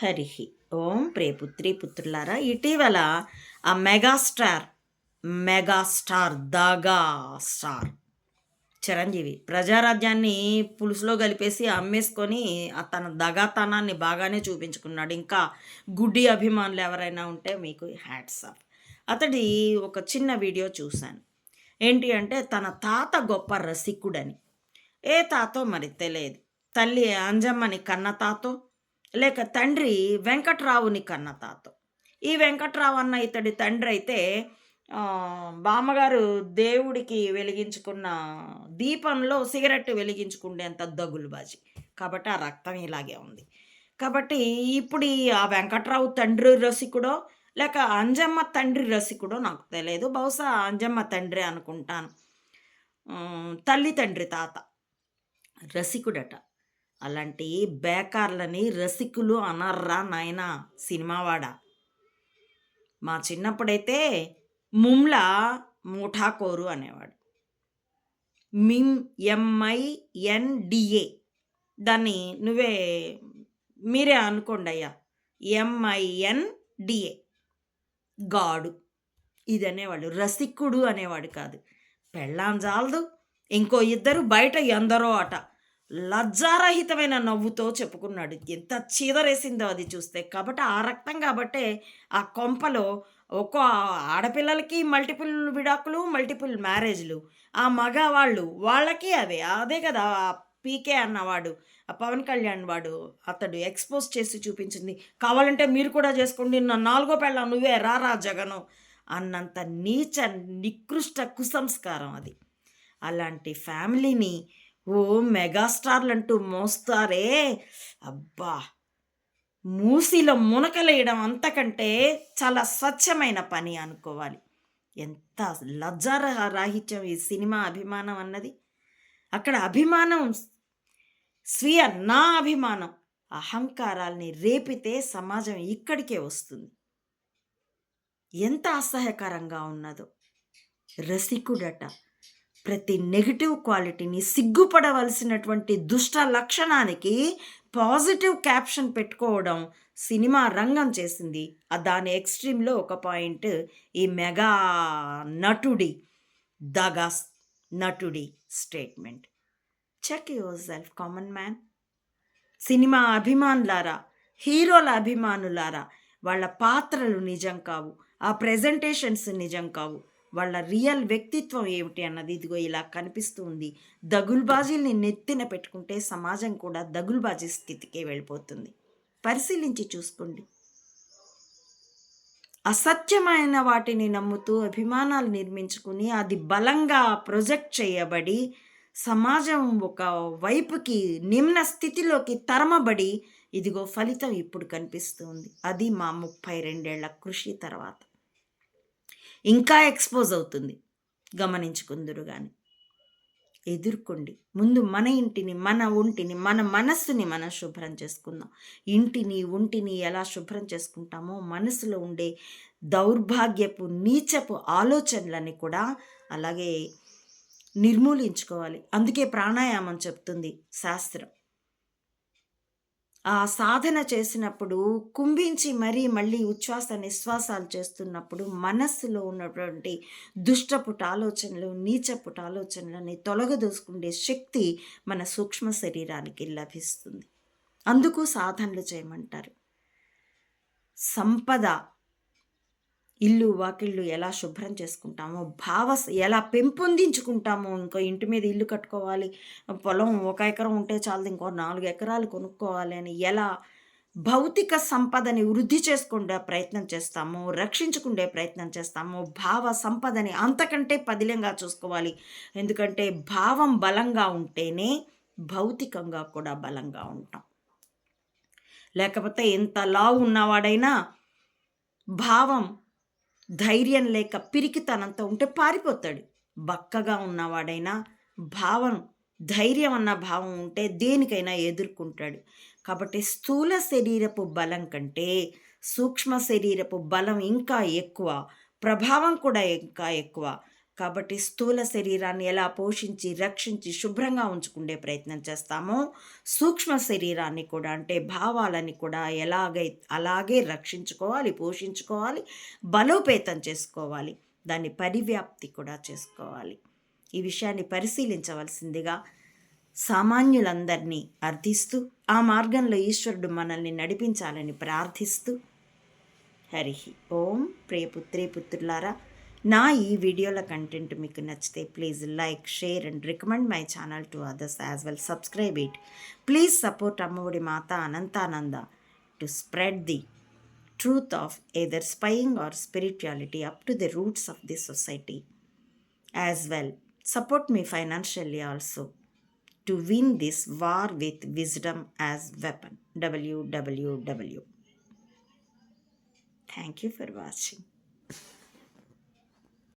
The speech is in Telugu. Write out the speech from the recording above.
హరి ఓం ప్రేపుత్రి పుత్రులారా ఇటీవల ఆ మెగాస్టార్ మెగాస్టార్ దాగా స్టార్ చిరంజీవి ప్రజారాజ్యాన్ని పులుసులో కలిపేసి అమ్మేసుకొని తన దగాతనాన్ని బాగానే చూపించుకున్నాడు. ఇంకా గుడ్డి అభిమానులు ఎవరైనా ఉంటే మీకు హ్యాట్స్ ఆఫ్. అతడి ఒక చిన్న వీడియో చూశాను. ఏంటి అంటే తన తాత గొప్ప రసికుడని. ఏ తాతో మరి తెలియదు. తల్లి అంజమ్మని కన్న తాతో లేక తండ్రి వెంకట్రావుని కన్న తాతో. ఈ వెంకట్రావు అన్న ఇతడి తండ్రి అయితే బామ్మగారు దేవుడికి వెలిగించుకున్న దీపంలో సిగరెట్ వెలిగించుకునేంత దగులుబాజీ. కాబట్టి ఆ రక్తం ఇలాగే ఉంది. కాబట్టి ఇప్పుడు ఆ వెంకట్రావు తండ్రి రసికుడో లేక అంజమ్మ తండ్రి రసికుడో నాకు తెలియదు బహుశా అంజమ్మ తండ్రి అనుకుంటాను. తల్లి తండ్రి తాత. రసికుడట. అలాంటి బేకార్లని రసికులు అనర్రా నాయన సినిమావాడ. మా చిన్నప్పుడైతే ముమ్లా ముఠాకోరు అనేవాడు. మిమ్ ఎంఐఎన్డిఏ దాన్ని నువ్వే మీరే అనుకోండి అయ్యా. ఎంఐఎన్డిఏ గాడు. ఇది అనేవాడు రసికుడు అనేవాడు కాదు. పెళ్ళాం జాలదు. ఇంకో ఇద్దరు బయట ఎందరో అట. లజ్జారహితమైన నవ్వుతో చెప్పుకున్నాడు. ఎంత చీదరేసిందో అది చూస్తే. కాబట్టి ఆ రక్తం కాబట్టే ఆ కొంపలో ఒక్కో ఆడపిల్లలకి మల్టిపుల్ విడాకులు మల్టిపుల్ మ్యారేజ్లు. ఆ మగవాళ్ళు వాళ్ళకి అవే అదే కదా ఆ పీకే అన్నవాడు ఆ పవన్ కళ్యాణ్ వాడు అతడు ఎక్స్పోజ్ చేసి చూపించింది. కావాలంటే మీరు కూడా చేసుకోండి. నా నాలుగో పెళ్ళ నువ్వే రారా జగను అన్నంత నీచ నికృష్ట కుసంస్కారం అది. అలాంటి ఫ్యామిలీని ఓ మెగాస్టార్లు అంటూ మోస్తారే. అబ్బా! మూసిలో మునకలేయడం అంతకంటే చాలా స్వచ్ఛమైన పని అనుకోవాలి. ఎంత లజ్జారాహిత్యం ఈ సినిమా అభిమానం అన్నది. అక్కడ అభిమానం స్వీయ నా అభిమానం అహంకారాల్ని రేపితే సమాజం ఇక్కడికే వస్తుంది. ఎంత అసహ్యకరంగా ఉన్నదో. రసికుడట. ప్రతి నెగిటివ్ క్వాలిటీని సిగ్గుపడవలసినటువంటి దుష్ట లక్షణానికి పాజిటివ్ క్యాప్షన్ పెట్టుకోవడం సినిమా రంగం చేసింది. దాని ఎక్స్ట్రీమ్లో ఒక పాయింట్ ఈ మెగా నటుడి దగా నటుడి statement. Check yourself common man cinema అభిమానులారా హీరోల అభిమానులారా వాళ్ళ పాత్రలు నిజం కావు ఆ ప్రెజెంటేషన్స్ నిజం కావు. వాళ్ళ రియల్ వ్యక్తిత్వం ఏమిటి అన్నది ఇదిగో ఇలా కనిపిస్తూ ఉంది. దగుల్బాజీల్ని నెత్తిన పెట్టుకుంటే సమాజం కూడా దగుల్బాజీ స్థితికే వెళ్ళిపోతుంది. పరిశీలించి చూసుకోండి. అసత్యమైన వాటిని నమ్ముతూ అభిమానాలు నిర్మించుకుని అది బలంగా ప్రొజెక్ట్ చేయబడి సమాజం ఒక వైపుకి నిమ్న స్థితిలోకి తరమబడి ఇదిగో ఫలితం ఇప్పుడు కనిపిస్తుంది అది మా ముప్పై రెండేళ్ళ కృషి తర్వాత. ఇంకా ఎక్స్పోజ్ అవుతుంది. గమనించుకుందురు కానీ ఎదుర్కోండి. ముందు మన ఇంటిని మన ఒంటిని మన మనస్సుని మనం శుభ్రం చేసుకుందాం. ఇంటిని ఒంటిని ఎలా శుభ్రం చేసుకుంటామో మనసులో ఉండే దౌర్భాగ్యపు నీచపు ఆలోచనలని కూడా అలాగే నిర్మూలించుకోవాలి. అందుకే ప్రాణాయామం చెప్తుంది శాస్త్రం. సాధన చేసినప్పుడు కుంభించి మరీ మళ్ళీ ఉచ్ఛ్వాస నిశ్వాసాలు చేస్తున్నప్పుడు మనస్సులో ఉన్నటువంటి దుష్టపుట ఆలోచనలు నీచపుట ఆలోచనలని తొలగదూసుకునే శక్తి మన సూక్ష్మ శరీరానికి లభిస్తుంది. అందుకు సాధనలు చేయమంటారు. సంపద ఇల్లు వాకిళ్ళు ఎలా శుభ్రం చేసుకుంటామో భావ ఎలా పెంపొందించుకుంటామో ఇంకో ఇంటి మీద ఇల్లు కట్టుకోవాలి పొలం ఒక ఎకరం ఉంటే చాలు ఇంకో నాలుగు ఎకరాలు కొనుక్కోవాలి అని ఎలా భౌతిక సంపదని వృద్ధి చేసుకుండే ప్రయత్నం చేస్తాము రక్షించుకుండే ప్రయత్నం చేస్తాము భావ సంపదని అంతకంటే పదిలంగా చూసుకోవాలి. ఎందుకంటే భావం బలంగా ఉంటేనే భౌతికంగా కూడా బలంగా ఉంటాం. లేకపోతే ఎంత లావు ఉన్నవాడైనా భావం ధైర్యం లేక పిరికితనంతో ఉంటే పారిపోతాడు. బక్కగా ఉన్నవాడైనా భావం ధైర్యం అన్న భావం ఉంటే దేనికైనా ఎదుర్కొంటాడు. కాబట్టి స్థూల శరీరపు బలం కంటే సూక్ష్మ శరీరపు బలం ఇంకా ఎక్కువ ప్రభావం కూడా ఇంకా ఎక్కువ. కాబట్టి స్థూల శరీరాన్ని ఎలా పోషించి రక్షించి శుభ్రంగా ఉంచుకునే ప్రయత్నం చేస్తామో సూక్ష్మ శరీరాన్ని కూడా అంటే భావాలని కూడా ఎలాగై అలాగే రక్షించుకోవాలి పోషించుకోవాలి బలోపేతం చేసుకోవాలి. దాన్ని పరివ్యాప్తి కూడా చేసుకోవాలి. ఈ విషయాన్ని పరిశీలించవలసిందిగా సామాన్యులందరినీ అర్థిస్తూ ఆ మార్గంలో ఈశ్వరుడు మనల్ని నడిపించాలని ప్రార్థిస్తూ హరి ఓం ప్రియపుత్రే పుత్రులారా నా ఈ వీడియోల కంటెంట్ మీకు నచ్చితే please like share and recommend my channel to others as well subscribe it please support Ammaodi Mata Anantananda to spread the truth of either spying or spirituality up to the roots of the society. As well, support me financially also to win this war with wisdom as weapon. www. Thank you for watching.